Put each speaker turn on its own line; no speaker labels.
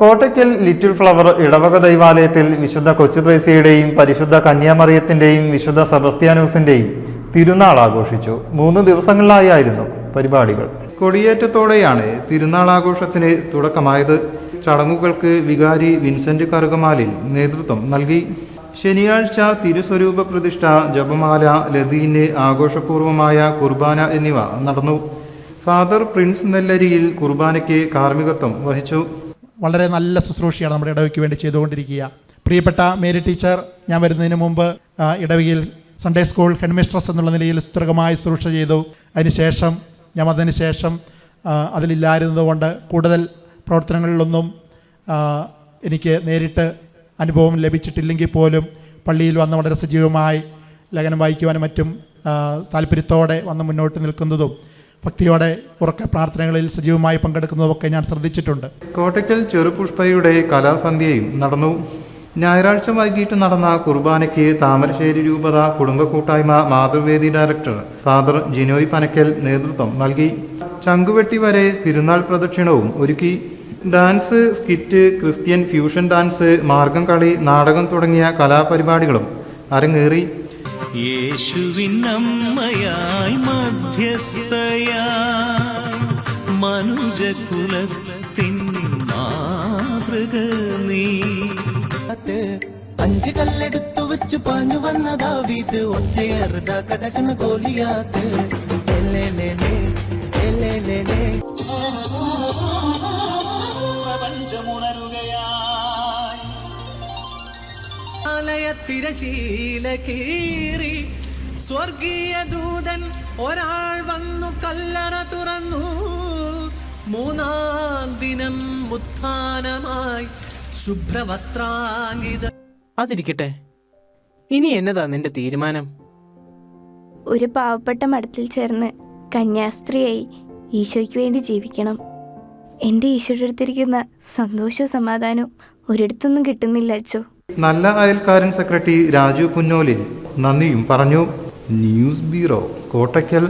Kottakkal little flower ഇടവക ദൈവാലയത്തിൽ വിശുദ്ധ കൊച്ചുത്രേസ്യയുടെയും പരിശുദ്ധ കന്യാമറിയത്തിന്റെയും വിശുദ്ധ സെബസ്ത്യാനൂസിന്റെയും തിരുനാൾ ആഘോഷിച്ചു. മൂന്ന് ദിവസങ്ങളിലായിരുന്നു പരിപാടികൾ. കൊടിയേറ്റത്തോടെയാണ് തിരുനാൾ ആഘോഷത്തിന് തുടക്കമായത്. ചടങ്ങുകൾക്ക് വികാരി വിൻസെന്റ് കറുകമാലിൽ നേതൃത്വം നൽകി. ശനിയാഴ്ച തിരുസ്വരൂപ പ്രതിഷ്ഠ ജപമാല ലതീന് ആഘോഷപൂർവമായ കുർബാന എന്നിവ നടന്നു. ഫാദർ പ്രിൻസ് നെല്ലരിയിൽ കുർബാനയ്ക്ക് കാർമ്മികത്വം വഹിച്ചു.
വളരെ നല്ല ശുശ്രൂഷയാണ് നമ്മുടെ ഇടവയ്ക്ക് വേണ്ടി ചെയ്തുകൊണ്ടിരിക്കുക. പ്രിയപ്പെട്ട മേരി ടീച്ചർ ഞാൻ വരുന്നതിന് മുമ്പ് ഇടവകയിൽ സൺഡേ സ്കൂൾ ഹെഡ്മിസ്ട്രസ് എന്നുള്ള നിലയിൽ സുതൃകമായ ശുശ്രൂഷ ചെയ്തു. അതിനുശേഷം ഞാൻ വന്നതിന് ശേഷം അതിലില്ലായിരുന്നതുകൊണ്ട് കൂടുതൽ പ്രവർത്തനങ്ങളിലൊന്നും എനിക്ക് നേരിട്ട് അനുഭവം ലഭിച്ചിട്ടില്ലെങ്കിൽ പോലും പള്ളിയിൽ വന്ന് വളരെ സജീവമായി ലേഖനം വായിക്കുവാനും മറ്റും താല്പര്യത്തോടെ വന്ന് മുന്നോട്ട് നിൽക്കുന്നതും ഭക്തിയോടെ ഉറക്ക പ്രാർത്ഥനകളിൽ സജീവമായി പങ്കെടുക്കുന്നതൊക്കെ ഞാൻ ശ്രദ്ധിച്ചിട്ടുണ്ട്.
കോട്ടയ്ക്കൽ ചെറുപുഷ്പയുടെ കലാസന്ധ്യയും നടന്നു. ഞായറാഴ്ച വൈകിട്ട് നടന്ന കുർബാനയ്ക്ക് താമരശ്ശേരി രൂപത കുടുംബ കൂട്ടായ്മ മാതൃവേദി ഡയറക്ടർ ഫാദർ ജിനോയ് പനക്കൽ നേതൃത്വം നൽകി. ചങ്കുവെട്ടി വരെ തിരുനാൾ പ്രദക്ഷിണവും ഒരുക്കി. Dance skit Christian fusion dance Margam Kali നാടകം തുടങ്ങിയ കലാപരിപാടികളും അരങ്ങേറി.
യേശുവിൻ അമ്മയായി മധ്യസ്ഥയായി മനുജകുലത്തിൻ മാതൃക നീ.
അഞ്ച് കല്ലെടുത്തു വെച്ച് പാഞ്ഞു വന്നതാ വീത് ഒറ്റയേറുക കടക്കുന്ന കോലിയാത്ത് പ്രപഞ്ചമുണരുകയാ തിരശീല കീറി സ്വർഗീയ ദൂതൻ ഒരാൾ വന്നു കല്ലറ തുറന്നു. മൂന്നാം ദിനം ഉത്ഥാനമായി ശുഭ്രവസ്ത്രാംഗിത
അതിരിക്കട്ടെ. ഇനി എന്നതാ നിന്റെ തീരുമാനം?
ഒരു പാവപ്പെട്ട മഠത്തിൽ ചേർന്ന് കന്യാസ്ത്രീയായി ഈശോയ്ക്ക് വേണ്ടി ജീവിക്കണം. എന്റെ ഈശോയുടെ അടുത്തിരിക്കുന്ന സന്തോഷവും സമാധാനവും ഒരിടത്തൊന്നും കിട്ടുന്നില്ല അച്ചോ.
നല്ല അയൽക്കാരൻ സെക്രട്ടറി രാജു പുന്നോലിൽ നന്ദിയും പറഞ്ഞു. News bureau Kottakkal.